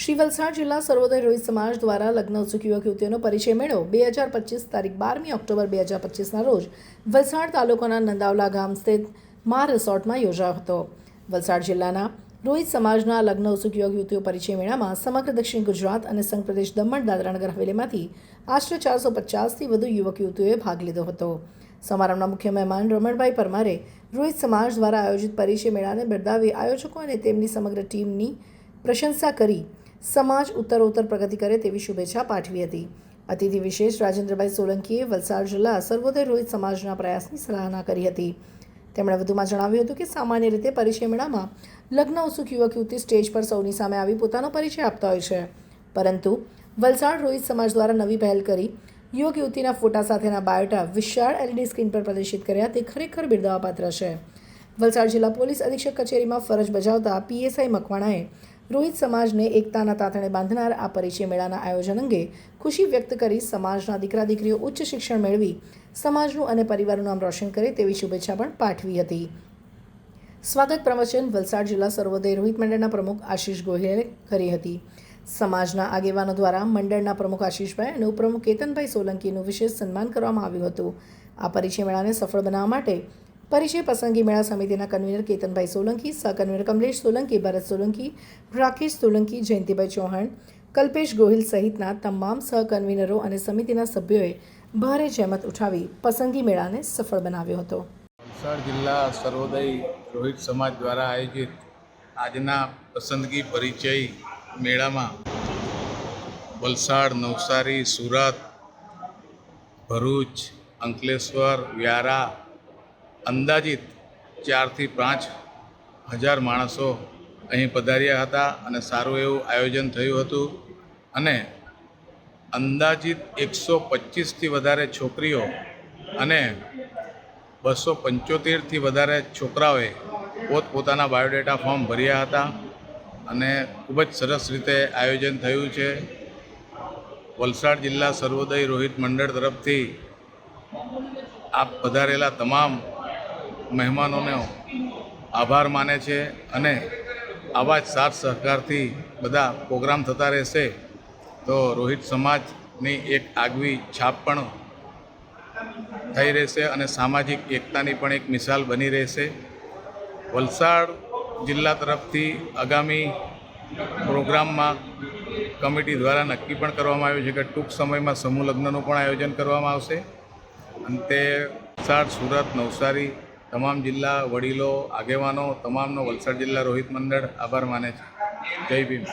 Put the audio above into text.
શ્રી વલસાડ જિલ્લા સર્વોદય રોહિત સમાજ દ્વારા લગ્ન ઉત્સુક યુવક યુવતીઓનો પરિચય મેળો બે હજાર પચીસ તારીખ બારમી ઓક્ટોબર બે હજાર પચીસના રોજ વલસાડ તાલુકાના નંદાવલા ગામ સ્થિત મા રિસોર્ટમાં યોજાયો હતો. વલસાડ જિલ્લાના રોહિત સમાજના લગ્ન ઉત્સુક યુવક યુવતીઓ પરિચય મેળામાં સમગ્ર દક્ષિણ ગુજરાત અને સંઘ પ્રદેશ દમણ દાદરાનગર હવેલીમાંથી આશરે ચારસો પચાસથી વધુ યુવક યુવતીઓએ ભાગ લીધો હતો. સમારંભના મુખ્ય મહેમાન રમણભાઈ પરમારે રોહિત સમાજ દ્વારા આયોજિત પરિચય મેળાને બિરદાવી આયોજકો અને તેમની સમગ્ર ટીમની પ્રશંસા કરી સમાજ ઉત્તરોત્તર પ્રગતિ કરે તેવી શુભેચ્છા પાઠવી હતી. અતિથિ વિશેષ રાજેન્દ્રભાઈ સોલંકીએ વલસાડ જિલ્લા સર્વોદય રોહિત સમાજના પ્રયાસની સરાહના કરી હતી. તેમણે વધુમાં જણાવ્યું હતું કે સામાન્ય રીતે પરિચય મેળામાં લગ્ન ઉત્સુક યુવક યુવતી સ્ટેજ પર સૌની સામે આવી પોતાનો પરિચય આપતા હોય છે. પરંતુ વલસાડ રોહિત સમાજ દ્વારા નવી પહેલ કરી યુવક યુવતીના ફોટા સાથેના બાયોટા વિશાળ એલઈડી સ્ક્રીન પર પ્રદર્શિત કર્યા તે ખરેખર બિરદાવાપાત્ર છે. વલસાડ જિલ્લા પોલીસ અધિક્ષક કચેરીમાં ફરજ બજાવતા પીએસઆઈ મકવાણાએ રોહિત સમાજને એકતાના તાતણે બાંધનાર આ પરિચય મેળાના આયોજન અંગે ખુશી વ્યક્ત કરી સમાજના દીકરા દીકરીઓ ઉચ્ચ શિક્ષણ મેળવી સમાજનું અને પરિવારનું નામ રોશન કરે તેવી શુભેચ્છા પણ પાઠવી હતી. સ્વાગત પ્રવચન વલસાડ જિલ્લા સર્વોદય રોહિત મંડળના પ્રમુખ આશીષ ગોહિલે કરી હતી. સમાજના આગેવાનો દ્વારા મંડળના પ્રમુખ આશીષભાઈ અને ઉપપ્રમુખ કેતનભાઈ સોલંકીનું વિશેષ સન્માન કરવામાં આવ્યું હતું. આ પરિચય મેળાને સફળ બનાવવા માટે પરિચય પસંદગી મેળા સમિતિના કન્વીનર કેતનભાઈ સોલંકી, સહકન્વીનર કમલેશ સોલંકી, ભરત સોલંકી, રાકેશ સોલંકી, જયંતિભાઈ ચૌહાણ, કલ્પેશ ગોહિલ સહિતના તમામ સહકન્વીનરો અને સમિતિના સભ્યોએ ભારે જહેમત ઉઠાવી પસંદગી મેળાને સફળ બનાવ્યો હતો. વલસાડ જિલ્લા સર્વોદય રોહિત સમાજ દ્વારા આયોજિત આજના પસંદગી પરિચય મેળામાં વલસાડ, નવસારી, સુરત, ભરૂચ, અંકલેશ્વર, વ્યારા અંદાજિત ચારથી પાંચ હજાર માણસો અહીં પધાર્યા હતા અને સારું એવું આયોજન થયું હતું. અને અંદાજિત એકસો પચીસથી વધારે છોકરીઓ અને બસો પંચોતેરથી વધારે છોકરાઓએ પોતપોતાના બાયોડેટા ફોર્મ ભર્યા હતા. અને ખૂબ જ સરસ રીતે આયોજન થયું છે. વલસાડ જિલ્લા સર્વોદય રોહિત મંડળ તરફથી આ પધારેલા તમામ મહેમાનોનો આભાર માને છે અને આવા જ સાથ સહકારથી બધા પ્રોગ્રામ થતા રહેશે. તો રોહિત સમાજની એક આગવી છાપ પણ થઈ રહેશે અને સામાજિક એકતાની પણ એક મિસાલ બની રહેશે. વલસાડ જિલ્લા તરફથી આગામી પ્રોગ્રામમાં કમિટી દ્વારા નક્કી પણ કરવામાં આવ્યું છે કે ટૂંક સમયમાં સમૂહ લગ્નનું પણ આયોજન કરવામાં આવશે. અને તે વલસાડ, સુરત, નવસારી તમામ જિલ્લા વડીલો આગેવાનો તમામનો વલસાડ જિલ્લા રોહિત મંડળ આભાર માને છે. જય ભીમ.